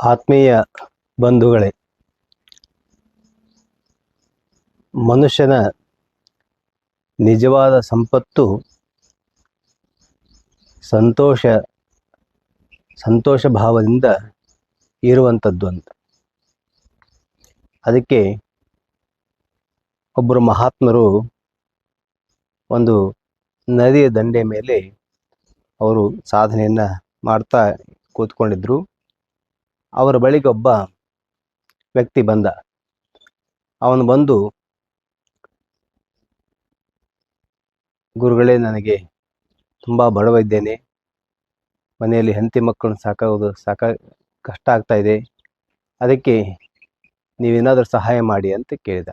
ಆತ್ಮೀಯ ಬಂಧುಗಳೇ, ಮನುಷ್ಯನ ನಿಜವಾದ ಸಂಪತ್ತು ಸಂತೋಷ ಸಂತೋಷ ಭಾವದಿಂದ ಇರುವಂಥದ್ದು ಅಂತ ಅದಕ್ಕೆ ಒಬ್ಬರು ಮಹಾತ್ಮರು ಒಂದು ನದಿಯ ದಂಡೆ ಮೇಲೆ ಅವರು ಸಾಧನೆಯನ್ನು ಮಾಡ್ತಾ ಕೂತ್ಕೊಂಡಿದ್ರು. ಅವರ ಬಳಿಗೆ ಒಬ್ಬ ವ್ಯಕ್ತಿ ಬಂದ. ಅವನು ಬಂದು, ಗುರುಗಳೇ, ನನಗೆ ತುಂಬ ಬಡವ ಇದ್ದೇನೆ ಮನೆಯಲ್ಲಿ ಹೆಂಡತಿ ಮಕ್ಕಳನ್ನ ಸಾಕೋದು ಸಾಕ, ಕಷ್ಟ ಆಗ್ತಾ ಇದೆ. ಅದಕ್ಕೆ ನೀವೇನಾದರೂ ಸಹಾಯ ಮಾಡಿ ಅಂತ ಕೇಳಿದ.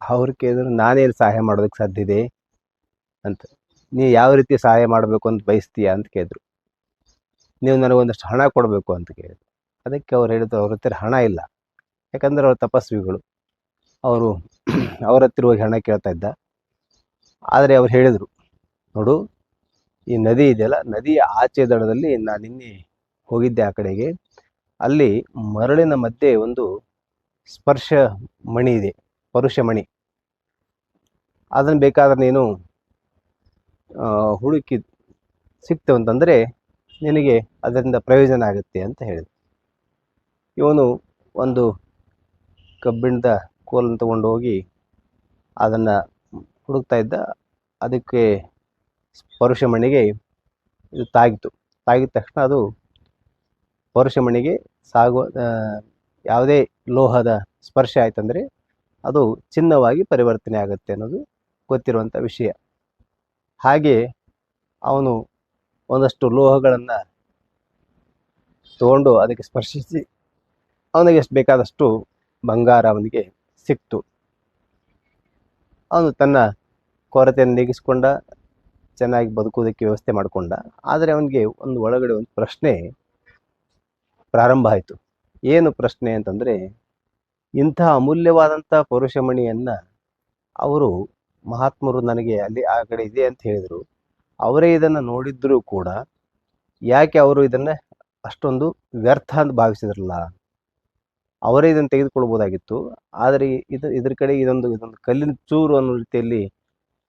ಅವ್ರು ಕೇಳಿದ್ರು, ನಾನೇನು ಸಹಾಯ ಮಾಡೋದಕ್ಕೆ ಸಾಧ್ಯ ಇದೆ? ಅಂತ. ನೀ ಯಾವ ರೀತಿ ಸಹಾಯ ಮಾಡಬೇಕು ಅಂತ ಬಯಸ್ತೀಯಾ? ಅಂತ ಕೇಳಿದ್ರು. ನೀವು ನನಗೊಂದಷ್ಟು ಹಣ ಕೊಡಬೇಕು ಅಂತ ಕೇಳಿದ್ರು. ಅದಕ್ಕೆ ಅವ್ರು ಹೇಳಿದ್ರು, ಅವ್ರ ಹತ್ತಿರ ಹಣ ಇಲ್ಲ. ಯಾಕಂದ್ರೆ ಅವ್ರು ತಪಸ್ವಿಗಳು. ಅವರು ಅವ್ರ ಹತ್ತಿರ ಹೋಗಿ ಹಣ ಕೇಳ್ತಾ ಇದ್ದ. ಆದರೆ ಅವ್ರು ಹೇಳಿದರು, ನೋಡು, ಈ ನದಿ ಇದೆಯಲ್ಲ, ನದಿಯ ಆಚೆ ದಡದಲ್ಲಿ ನಾನು ನಿನ್ನೆ ಹೋಗಿದ್ದೆ ಆ ಕಡೆಗೆ. ಅಲ್ಲಿ ಮರಳಿನ ಮಧ್ಯೆ ಒಂದು ಸ್ಪರ್ಶ ಮಣಿ ಇದೆ, ಪರುಷ ಮಣಿ. ಅದನ್ನು ಬೇಕಾದ್ರೆ ನೀನು ಹುಡುಕಿ ಸಿಕ್ತು ಅಂತಂದರೆ ನಿನಗೆ ಅದರಿಂದ ಪ್ರಯೋಜನ ಆಗುತ್ತೆ ಅಂತ ಹೇಳಿದ ಇವನು ಒಂದು ಕಬ್ಬಿಣದ ಕೋಲನ್ನು ತಗೊಂಡು ಹೋಗಿ ಅದನ್ನು ಹುಡುಕ್ತಾ ಇದ್ದ. ಅದಕ್ಕೆ ಪರುಷಮಣಿಗೆ ಇದು ತಾಗಿತು. ತಾಗಿದ ತಕ್ಷಣ ಅದು ಪರುಷಮಣಿಗೆ ಸಾಗುವ ಯಾವುದೇ ಲೋಹದ ಸ್ಪರ್ಶ ಆಯ್ತಂದರೆ ಅದು ಚಿನ್ನವಾಗಿ ಪರಿವರ್ತನೆ ಆಗುತ್ತೆ ಅನ್ನೋದು ಗೊತ್ತಿರುವಂಥ ವಿಷಯ. ಹಾಗೆ ಅವನು ಒಂದಷ್ಟು ಲೋಹಗಳನ್ನು ತಗೊಂಡು ಅದಕ್ಕೆ ಸ್ಪರ್ಶಿಸಿ ಅವನಿಗೆ ಎಷ್ಟು ಬೇಕಾದಷ್ಟು ಬಂಗಾರ ಅವನಿಗೆ ಸಿಕ್ತು. ಅವನು ತನ್ನ ಕೊರತೆಯನ್ನು ನೀಗಿಸ್ಕೊಂಡ, ಚೆನ್ನಾಗಿ ಬದುಕುವುದಕ್ಕೆ ವ್ಯವಸ್ಥೆ ಮಾಡಿಕೊಂಡ. ಆದರೆ ಅವನಿಗೆ ಒಂದು ಒಳಗಡೆ ಒಂದು ಪ್ರಶ್ನೆ ಪ್ರಾರಂಭ ಆಯಿತು. ಏನು ಪ್ರಶ್ನೆ ಅಂತಂದರೆ ಇಂಥ ಅಮೂಲ್ಯವಾದಂಥ ಪೌರುಷಮಣಿಯನ್ನು ಅವರು ಮಹಾತ್ಮರು ನನಗೆ ಅಲ್ಲಿ ಆ ಕಡೆ ಇದೆ ಅಂತ ಹೇಳಿದರು. ಅವರೇ ಇದನ್ನು ನೋಡಿದ್ರೂ ಕೂಡ ಯಾಕೆ ಅವರು ಇದನ್ನು ಅಷ್ಟೊಂದು ವ್ಯರ್ಥ ಅಂತ ಭಾವಿಸಿದ್ರಲ್ಲ? ಅವರೇ ಇದನ್ನು ತೆಗೆದುಕೊಳ್ಬೋದಾಗಿತ್ತು. ಆದರೆ ಇದು, ಇದ್ರ ಕಡೆ ಇದೊಂದು ಇದೊಂದು ಕಲ್ಲಿನ ಚೂರು ಅನ್ನೋ ರೀತಿಯಲ್ಲಿ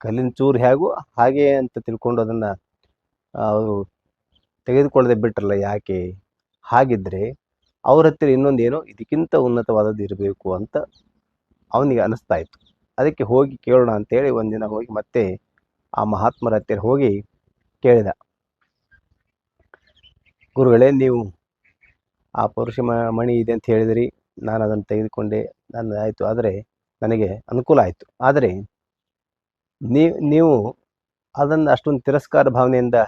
ಕಲ್ಲಿನ ಚೂರು ಹೇಗೂ ಹಾಗೆ ಅಂತ ತಿಳ್ಕೊಂಡು ಅದನ್ನು ಅವರು ತೆಗೆದುಕೊಳ್ಳದೆ ಬಿಟ್ರಲ್ಲ ಯಾಕೆ? ಹಾಗಿದ್ರೆ ಅವ್ರ ಹತ್ತಿರ ಇನ್ನೊಂದು ಏನೋ ಇದಕ್ಕಿಂತ ಉನ್ನತವಾದದ್ದು ಇರಬೇಕು ಅಂತ ಅವನಿಗೆ ಅನಿಸ್ತಾ ಇತ್ತು. ಅದಕ್ಕೆ ಹೋಗಿ ಕೇಳೋಣ ಅಂತೇಳಿ ಒಂದಿನ ಹೋಗಿ ಮತ್ತೆ ಆ ಮಹಾತ್ಮರ ಹತ್ತಿರ ಹೋಗಿ ಕೇಳಿದ. ಗುರುಗಳೇ, ನೀವು ಆ ಪೌರುಷ ಮಣಿ ಇದೆ ಅಂತ ಹೇಳಿದಿರಿ. ನಾನು ಅದನ್ನು ತೆಗೆದುಕೊಂಡೆ. ನಾನು ಆಯಿತು. ಆದರೆ ನನಗೆ ಅನುಕೂಲ ಆಯಿತು. ಆದರೆ ನೀವು ನೀವು ಅದನ್ನು ಅಷ್ಟೊಂದು ತಿರಸ್ಕಾರ ಭಾವನೆಯಿಂದ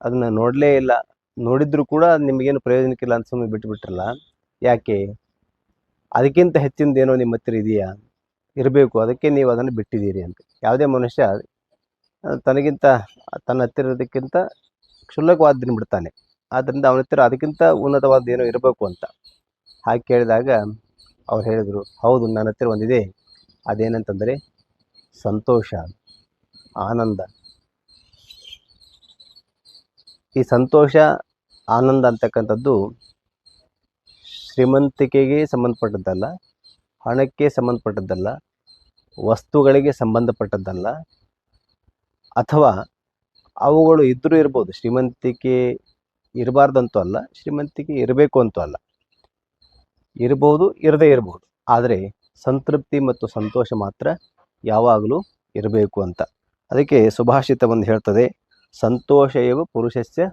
ಅದನ್ನು ನೋಡಲೇ ಇಲ್ಲ. ನೋಡಿದ್ರು ಕೂಡ ನಿಮಗೇನು ಪ್ರಯೋಜನಕ್ಕಿಲ್ಲ ಅಂತ ಸುಮ್ಮನೆ ಬಿಟ್ಟುಬಿಟ್ರಲ್ಲ. ಯಾಕೆ? ಅದಕ್ಕಿಂತ ಹೆಚ್ಚಿನದೇನೋ ನಿಮ್ಮ ಹತ್ತಿರ ಇದೆಯಾ? ಇರಬೇಕು. ಅದಕ್ಕೆ ನೀವು ಅದನ್ನು ಬಿಟ್ಟಿದ್ದೀರಿ ಅಂತ. ಯಾವುದೇ ಮನುಷ್ಯ ತನಗಿಂತ ತನ್ನ ಹತ್ತಿರ ಇರೋದಕ್ಕಿಂತ ಕ್ಷುಲ್ಲಕವಾದ್ದನ್ನು ಬಿಡ್ತಾನೆ. ಆದ್ದರಿಂದ ಅವನ ಹತ್ತಿರ ಅದಕ್ಕಿಂತ ಉನ್ನತವಾದ ಏನೋ ಇರಬೇಕು ಅಂತ. ಹಾಗೆ ಕೇಳಿದಾಗ ಅವ್ರು ಹೇಳಿದರು, ಹೌದು, ನನ್ನ ಹತ್ತಿರ ಒಂದಿದೆ. ಅದೇನಂತಂದರೆ ಸಂತೋಷ, ಆನಂದ. ಈ ಸಂತೋಷ, ಆನಂದ ಅಂತಕ್ಕಂಥದ್ದು ಶ್ರೀಮಂತಿಕೆಗೆ ಸಂಬಂಧಪಟ್ಟದ್ದಲ್ಲ, ಹಣಕ್ಕೆ ಸಂಬಂಧಪಟ್ಟದ್ದಲ್ಲ, ವಸ್ತುಗಳಿಗೆ ಸಂಬಂಧಪಟ್ಟದ್ದಲ್ಲ ಅಥವಾ ಅವುಗಳು ಇದ್ದರೂ ಇರ್ಬೋದು, ಶ್ರೀಮಂತಿಕೆ ಇರಬಾರ್ದಂತೂ ಅಲ್ಲ, ಶ್ರೀಮಂತಿಕೆ ಇರಬೇಕು ಅಂತೂ ಅಲ್ಲ. ಇರ್ಬೋದು, ಇರದೇ ಇರ್ಬೋದು. ಆದರೆ ಸಂತೃಪ್ತಿ ಮತ್ತು ಸಂತೋಷ ಮಾತ್ರ ಯಾವಾಗಲೂ ಇರಬೇಕು ಅಂತ. ಅದಕ್ಕೆ ಸುಭಾಷಿತ ಒಂದು ಹೇಳ್ತದೆ, ಸಂತೋಷ ಏವ ಪುರುಷಸ್ಯ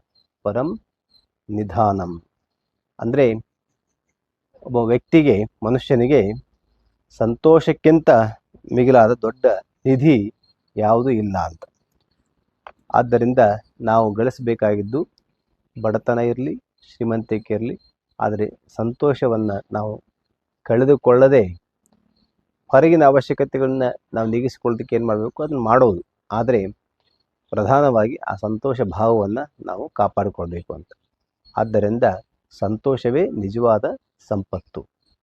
ಪರಂ ನಿಧಾನಂ. ಅಂದರೆ ಒಬ್ಬ ವ್ಯಕ್ತಿಗೆ, ಮನುಷ್ಯನಿಗೆ ಸಂತೋಷಕ್ಕಿಂತ ಮಿಗಿಲಾದ ದೊಡ್ಡ ನಿಧಿ ಯಾವುದೂ ಇಲ್ಲ ಅಂತ. ಆದ್ದರಿಂದ ನಾವು ಗಳಿಸಬೇಕಾಗಿದ್ದು ಬಡತನ ಇರಲಿ, ಶ್ರೀಮಂತಿಕೆ ಇರಲಿ, ಆದರೆ ಸಂತೋಷವನ್ನು ನಾವು ಕಳೆದುಕೊಳ್ಳದೆ ಹೊರಗಿನ ಅವಶ್ಯಕತೆಗಳನ್ನ ನಾವು ನೀಗಿಸಿಕೊಳ್ಳೋದಕ್ಕೆ ಏನು ಮಾಡಬೇಕು? ಅದನ್ನು ಮಾಡೋದು. ಆದರೆ ಪ್ರಧಾನವಾಗಿ ಆ ಸಂತೋಷ ಭಾವವನ್ನು ನಾವು ಕಾಪಾಡಿಕೊಳ್ಬೇಕು ಅಂತ. ಆದ್ದರಿಂದ ಸಂತೋಷವೇ ನಿಜವಾದ ಸಂಪತ್ತು.